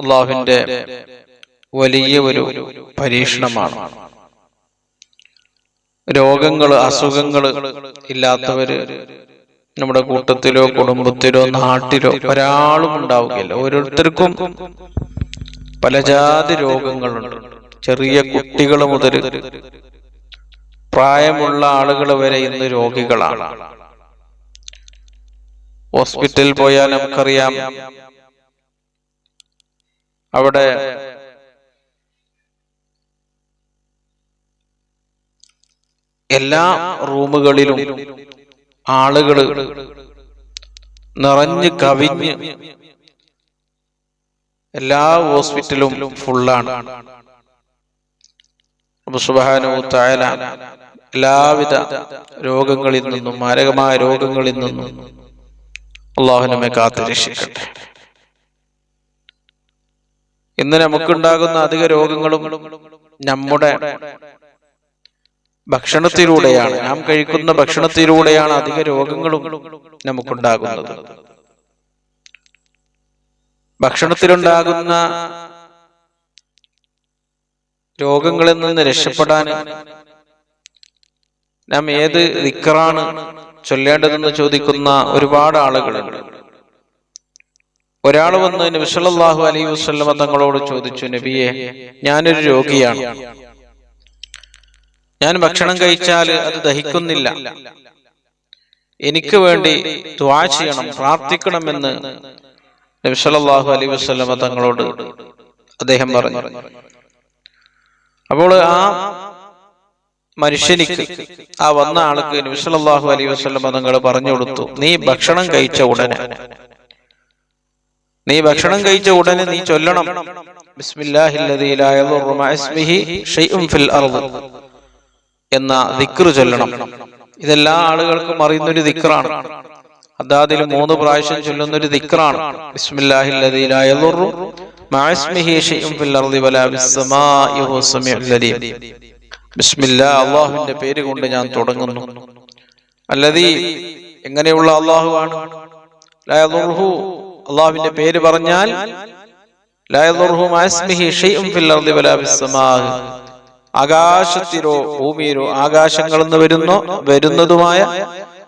അള്ളാഹുവിന്റെ വലിയ ഒരു പരീക്ഷണമാണ്. രോഗങ്ങൾ അസുഖങ്ങൾ ഇല്ലാത്തവര് നമ്മുടെ കൂട്ടത്തിലോ കുടുംബത്തിലോ നാട്ടിലോ ഒരാളും ഉണ്ടാവുകയില്ല. ഓരോരുത്തർക്കും പലജാതി രോഗങ്ങളുണ്ട്. ചെറിയ കുട്ടികൾ മുതൽ പ്രായമുള്ള ആളുകൾ വരെ ഇന്ന് രോഗികളാണ്. ഹോസ്പിറ്റലിൽ പോയാൽ നമുക്കറിയാം അവിടെ എല്ലാ റൂമുകളിലും ആളുകൾ നിറഞ്ഞ് കവിഞ്ഞ് എല്ലാ ഹോസ്പിറ്റലും ഫുള്ളാണ്. സുബാനുത്തായ എല്ലാവിധ രോഗങ്ങളിൽ നിന്നും മാരകമായ രോഗങ്ങളിൽ നിന്നും അള്ളാഹു നമ്മെ കാത്തു രക്ഷിക്കട്ടെ ഇന്ന് നമുക്കുണ്ടാകുന്ന അധിക രോഗങ്ങളും നമ്മുടെ ഭക്ഷണത്തിലൂടെയാണ്. നാം കഴിക്കുന്ന ഭക്ഷണത്തിലൂടെയാണ് അധിക രോഗങ്ങളും നമുക്കുണ്ടാകുന്നത്. ഭക്ഷണത്തിലുണ്ടാകുന്ന രോഗങ്ങളിൽ നിന്ന് രക്ഷപ്പെടാൻ നാം ഏത് ദിക്കറാണ് ചൊല്ലേണ്ടതെന്ന് ചോദിക്കുന്ന ഒരുപാട് ആളുകളുണ്ട്. ഒരാൾ വന്ന് നബിസല്ലാഹു അലൈ വസ്ലമ തങ്ങളോട് ചോദിച്ചു നബിയെ ഞാനൊരു രോഗിയാണ്. ഞാൻ ഭക്ഷണം കഴിച്ചാൽ അത് ദഹിക്കുന്നില്ല. എനിക്ക് വേണ്ടി ദ്വാ ചെയ്യണം പ്രാർത്ഥിക്കണമെന്ന് നബിസല്ലാഹു അലൈ വസ്ലമ തങ്ങളോട് അദ്ദേഹം പറഞ്ഞു. അപ്പോൾ ആ മനുഷ്യനിക്ക് ആ വന്ന ആൾക്ക് നബിസല്ലാഹു അലൈ വസ്ലമ തങ്ങൾ പറഞ്ഞു കൊടുത്തു നീ ഭക്ഷണം കഴിച്ച ഉടനെ നീ ഭക്ഷണം കഴിച്ച ഉടനെ നീ ചൊല്ലണം. എന്ന ദിക്റ് ചൊല്ലണം. ഇതെല്ലാ ആളുകൾക്കും അറിയുന്ന ഒരു ദിക്റാണ്. അതാതിൽ മൂന്ന് പ്രാവശ്യം ചൊല്ലുന്ന ഒരു ദിക്റാണ് അള്ളാഹുവിന്റെ പേര് കൊണ്ട് ഞാൻ തുടങ്ങുന്നു. അല്ലതീ എങ്ങനെയുള്ള അള്ളാഹു ആണ്? അള്ളാഹുവിന്റെ പേര് പറഞ്ഞാൽ ആകാശത്തിലോ ഭൂമിയിലോ ആകാശങ്ങളിൽ നിന്ന് വരുന്നോ വരുന്നതുമായ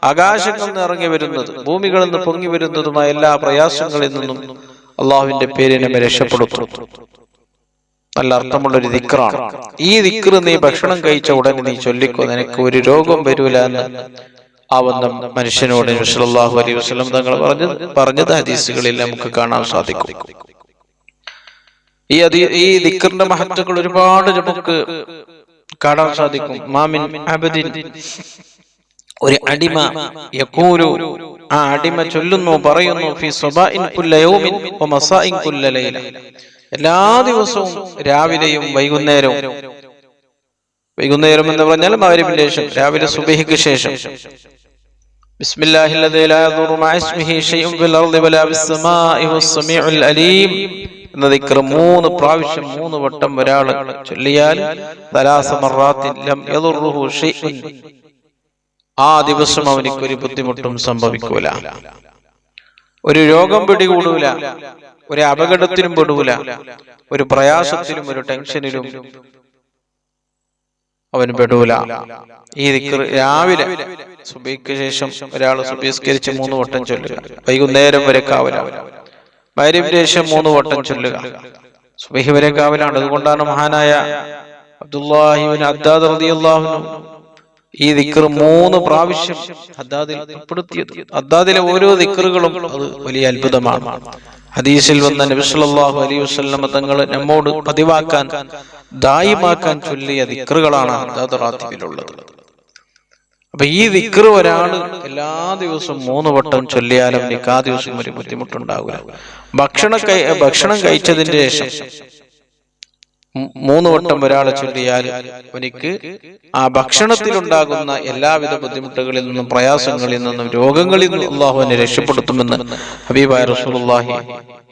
ആകാശങ്ങളിൽ നിന്ന് ഇറങ്ങി വരുന്നത് ഭൂമികളിൽ നിന്ന് പൊങ്ങി വരുന്നതുമായ എല്ലാ പ്രയാസങ്ങളിൽ നിന്നും അള്ളാഹുവിന്റെ പേരിനെ നമ്മെ രക്ഷപ്പെടുത്തും. നല്ല അർത്ഥമുള്ള ഒരു ദിക്റാണ്. ഈ ദിക്റ് നീ ഭക്ഷണം കഴിച്ച ഉടനെ നീ ചൊല്ലിക്കോ നിനക്ക് ഒരു രോഗം വരൂല എന്ന് ആ ബന്ധം മനുഷ്യനോട് നബിസ്വല്ലാഹു അലൈഹി വസ്ലം തങ്ങൾ പറഞ്ഞു പറഞ്ഞത് ഹദീസുകളിൽ നമുക്ക് കാണാൻ സാധിക്കും. ഈ അതി ഈ ദിക്കറിന്റെ മഹത്വങ്ങൾ ഒരുപാട് നമുക്ക് കാണാൻ സാധിക്കും. മാമിൻ അബദിൻ ഒരു അടിമ യഖൂലു ആ അടിമ ചൊല്ലുന്നു പറയുന്നു ഫി സ്വബാഇൻ കുല്ല യൗമിൻ വ മസാഇൻ കുല്ല ലൈല. എല്ലാ ദിവസവും രാവിലെയും വൈകുന്നേരവും വൈകുന്നേരം എന്ന് പറഞ്ഞാൽ മഗ്രിബിന് ശേഷം രാവിലെ സുബഹിക്ക് ശേഷം. بسم الله الذي لا يضر مع اسمه شيء في الارض ولا في السماء هو السميع العليم എന്ന ദിക്ർ മൂന്ന് പ്രാവശ്യം മൂന്ന് വട്ടം ഒരാൾ ചൊല്ലിയാൽ ആ ദിവസം അവനിക്ക് ഒരു ബുദ്ധിമുട്ടും സംഭവിക്കൂല ഒരു രോഗം പിടികൂടൂല ഒരു അപകടത്തിനും പെടൂല ഒരു പ്രയാസത്തിലും ഒരു ടെൻഷനിലും അവൻ പെടൂല. ഈ രാവിലെ സുബിക്ക് ശേഷം ഒരാൾ സുബീസ്കരിച്ച് മൂന്ന് വട്ടം ചൊല്ലുക. വൈകുന്നേരം വരെ കാവലാണ് മൈരിബിന് ശേഷം മൂന്ന് വട്ടം ചൊല്ലുക. സുബിഹ് വരെ കാവലാണ്. അതുകൊണ്ടാണ് മഹാനായ അബ്ദുല്ലാഹിബിൻ അദ്ദാദ് റളിയല്ലാഹു ഈ ദിക്കർ മൂന്ന് പ്രാവശ്യം അദ്ദാദിൽ ഉൾപ്പെടുത്തിയത്. അദ്ദാദിലെ ഓരോ ദിക്കറുകളും അത് വലിയ അത്ഭുതമാണ്. ഹദീസിൽ വന്ന നബി സല്ലല്ലാഹു അലൈഹി വസല്ലം തങ്ങൾ നമ്മോട് പതിവാക്കാൻ ദായിമാക്കാൻ ചൊല്ലിയ ദിക്റുകളാണ് അദ്ദാദ് റാത്തിബിലുള്ളത്. അപ്പൊ ഈ ദിക്റ് ഒരാൾ എല്ലാ ദിവസവും മൂന്ന് വട്ടം ചൊല്ലിയാലും നിക്കാ ദിവസം ഒരു ബുദ്ധിമുട്ടുണ്ടാവില്ല ഭക്ഷണ ഭക്ഷണം കഴിച്ചതിന്റെ ശേഷം മൂന്ന് വട്ടം ഒരാൾ ചൊല്ലിയാൽ അവനിക്ക് ആ ഭക്ഷണത്തിലുണ്ടാകുന്ന എല്ലാവിധ ബുദ്ധിമുട്ടുകളിൽ നിന്നും പ്രയാസങ്ങളിൽ നിന്നും രോഗങ്ങളിൽ നിന്നും അള്ളാഹു എന്നെ രക്ഷപ്പെടുത്തുമെന്ന് ഹബീബായ റസൂലുള്ളാഹി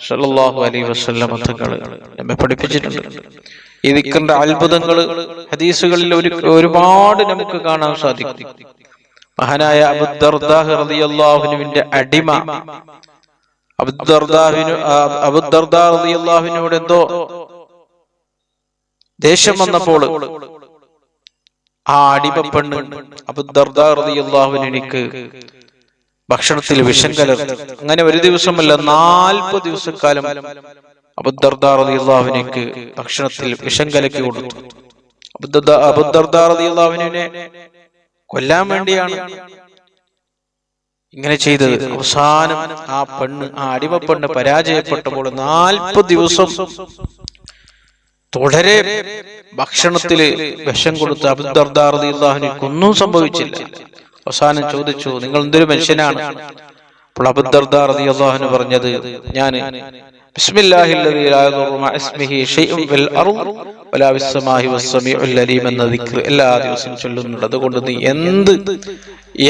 സ്വല്ലല്ലാഹു അലൈഹി വസല്ലം തങ്ങൾ നമ്മെ പഠിപ്പിച്ചിട്ടുണ്ട്. ഈ ദിക്കറിന്റെ അത്ഭുതങ്ങൾ ഹദീസുകളിൽ ഒരു ഒരുപാട് നമുക്ക് കാണാൻ സാധിക്കും. മഹാനായ അബുദർദാഹ് റളിയല്ലാഹുവിന്റെ അടിമ. അബുദർദാഹിനു അബുദർദാ റളിയല്ലാഹുവിനോട് എന്തോ ദേഷ്യം വന്നപ്പോൾ ആ അടിമപ്പെണ്ണ് അബുദർദാഹുവിന് എനിക്ക് ഭക്ഷണത്തിൽ വിഷം കലർത്തി. അങ്ങനെ ഒരു ദിവസമല്ല നാൽപ്പത് ദിവസക്കാലം അബുദർദാഹുവിനേക്ക് ഭക്ഷണത്തിൽ വിഷം കലക്കി കൊടുത്തു. അബുദർദാഹുവിനെ കൊല്ലാൻ വേണ്ടിയാണ് ഇങ്ങനെ ചെയ്തത്. അവസാനം ആ പെണ്ണ് ആ അടിമ പെണ്ണ് പരാജയപ്പെട്ടപ്പോൾ നാൽപ്പത് ദിവസം തുടരെ ഭക്ഷണത്തിൽ വിഷം കൊടുത്ത് അബുദർദാറിയാഹുനിക്ക് ഒന്നും സംഭവിച്ചില്ല. അവസാനം ചോദിച്ചു നിങ്ങൾ എന്തൊരു മനുഷ്യനാണ്? അപ്പോൾ അബുദർദാറതി അള്ളാഹുന് പറഞ്ഞത് ഞാൻ എല്ലാ ദിവസവും ചൊല്ലുന്നുണ്ട്. അതുകൊണ്ട് നീ എന്ത്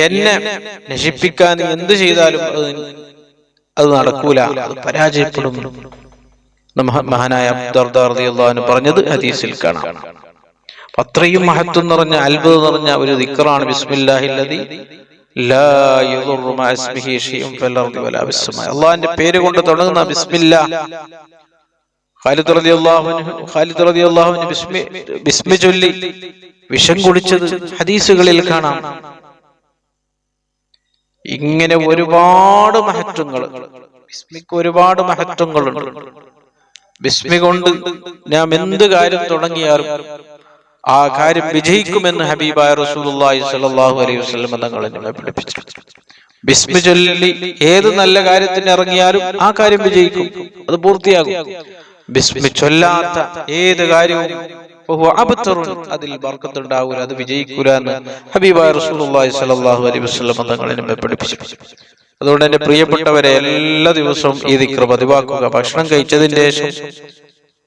എന്നെ നശിപ്പിക്കാൻ എന്ത് ചെയ്താലും അത് നടക്കൂല അത് പരാജയപ്പെടും. മഹാനായ അബ്ദർദാർദിയുള്ള പറഞ്ഞത് ഹദീസിൽ കാണാം. അത്രയും മഹത്വം നിറഞ്ഞ അത്ഭുതം നിറഞ്ഞ ഒരു ദിക്കറാണ് അള്ളാഹിന്റെ പേര് കൊണ്ട് തുടങ്ങുന്ന ബിസ്മില്ലാ. ഖാലിദ് ഖാലിദ് ബിസ്മി ബിസ്മി വിഷം കുടിച്ചത് ഹദീസുകളിൽ കാണാം. ഇങ്ങനെ ഒരുപാട് മഹത്വങ്ങൾ ഒരുപാട് മഹത്വങ്ങളുണ്ട്. ബിസ്മി കൊണ്ട് നാം എന്ത് കാര്യം തുടങ്ങിയാലും ആ കാര്യം വിജയിക്കുമെന്ന് ഹബീബായ റസൂലുള്ളാഹി സ്വല്ലല്ലാഹു അലൈഹി വസല്ലം തങ്ങൾ നമ്മെ പഠിപ്പിച്ചു. ബിസ്മി ചൊല്ലി ഏത് നല്ല കാര്യത്തിന് ഇറങ്ങിയാലും ആ കാര്യം വിജയിക്കും. അത് പൂർത്തിയാകും. ബിസ്മി ചൊല്ലാത്ത ഏത് കാര്യവും. അതിൽ ബർക്കത്തുണ്ടാവൂല അത് വിജയിക്കൂല എന്ന് ഹബീബായ റസൂലുള്ളാഹി സ്വല്ലല്ലാഹു അലൈഹി വസല്ലം തങ്ങൾ നമ്മെ പഠിപ്പിച്ചു. അതുകൊണ്ട് എന്റെ പ്രിയപ്പെട്ടവരെ എല്ലാ ദിവസവും ഈ ദിക്ർ പതിവാക്കുക. ഭക്ഷണം കഴിച്ചതിന് ശേഷം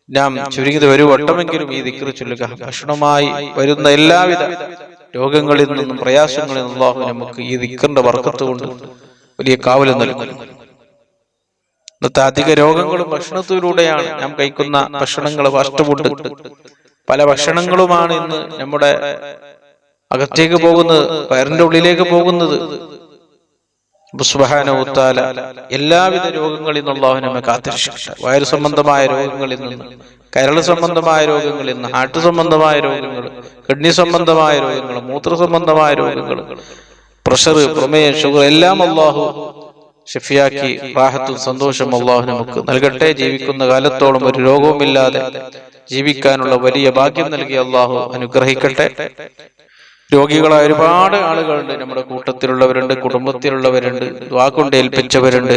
നാം ചുരുങ്ങിയത് ഒരു വട്ടമെങ്കിലും ഈ ദിക്ർ ചൊല്ലുക. ഭക്ഷണമായി വരുന്ന എല്ലാവിധ രോഗങ്ങളിൽ നിന്നും പ്രയാസങ്ങളിൽ നിന്നും അള്ളാഹു നമുക്ക് ഈ ദിക്കറിന്റെ വർക്കത്ത് കൊണ്ട് വലിയ കാവൽ നൽകുന്നു. ഇന്നത്തെ അധിക രോഗങ്ങളും ഭക്ഷണത്തിലൂടെയാണ് നാം കഴിക്കുന്ന ഭക്ഷണങ്ങൾ ഫാസ്റ്റ് പല ഭക്ഷണങ്ങളുമാണ് ഇന്ന് നമ്മുടെ അകത്തേക്ക് പോകുന്നത് വയറിന്റെ ഉള്ളിലേക്ക് പോകുന്നത്. സുബഹാനവുത്താല എല്ലാവിധ രോഗങ്ങളിൽ നിന്നുള്ള നമ്മെ കാത്തിരക്ഷിക്കട്ടെ വയറു സംബന്ധമായ രോഗങ്ങളിൽ നിന്ന് കരൾ സംബന്ധമായ രോഗങ്ങളിൽ നിന്ന് ഹാർട്ട് സംബന്ധമായ രോഗങ്ങൾ കിഡ്നി സംബന്ധമായ രോഗങ്ങൾ മൂത്ര സംബന്ധമായ രോഗങ്ങൾ പ്രഷർ പ്രമേയം ഷുഗർ എല്ലാം അള്ളാഹു ഷെഫിയാക്കി റാഹത്തും സന്തോഷം അള്ളാഹു നമുക്ക് നൽകട്ടെ. ജീവിക്കുന്ന കാലത്തോളം ഒരു രോഗവുമില്ലാതെ ജീവിക്കാനുള്ള വലിയ ഭാഗ്യം നൽകി അള്ളാഹു അനുഗ്രഹിക്കട്ടെ. രോഗികളായ ഒരുപാട് ആളുകളുണ്ട്. നമ്മുടെ കൂട്ടത്തിലുള്ളവരുണ്ട് കുടുംബത്തിലുള്ളവരുണ്ട് വാക്കുണ്ട് ഏൽപ്പിച്ചവരുണ്ട്.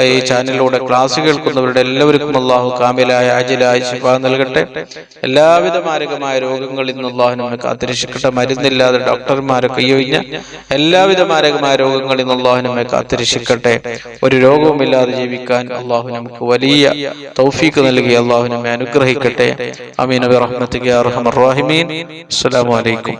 ഈ ചാനലിലൂടെ ക്ലാസ് കേൾക്കുന്നവരുടെ എല്ലാവർക്കും അള്ളാഹു കാമിലായ ആജിലായ ശിഫ നൽകട്ടെ. എല്ലാവിധ മാരകമായ രോഗങ്ങളിൽ നിന്ന് അള്ളാഹു കാത്തിരക്ഷിക്കട്ടെ. മരുന്നില്ലാതെ ഡോക്ടർമാരൊക്കെ ഒഴിഞ്ഞ എല്ലാവിധ മാരകമായ രോഗങ്ങളിൽ നിന്ന് അള്ളാഹു നമ്മെ കാത്തിരക്ഷിക്കട്ടെ. ഒരു രോഗവുമില്ലാതെ ജീവിക്കാൻ അള്ളാഹു നമുക്ക് വലിയ തൗഫീക്ക് നൽകി. അള്ളാഹു നമ്മെ അനുഗ്രഹിക്കട്ടെ. അമീൻ. അബി റഹ്മത്ത് അസ്സലാമു അലൈക്കും.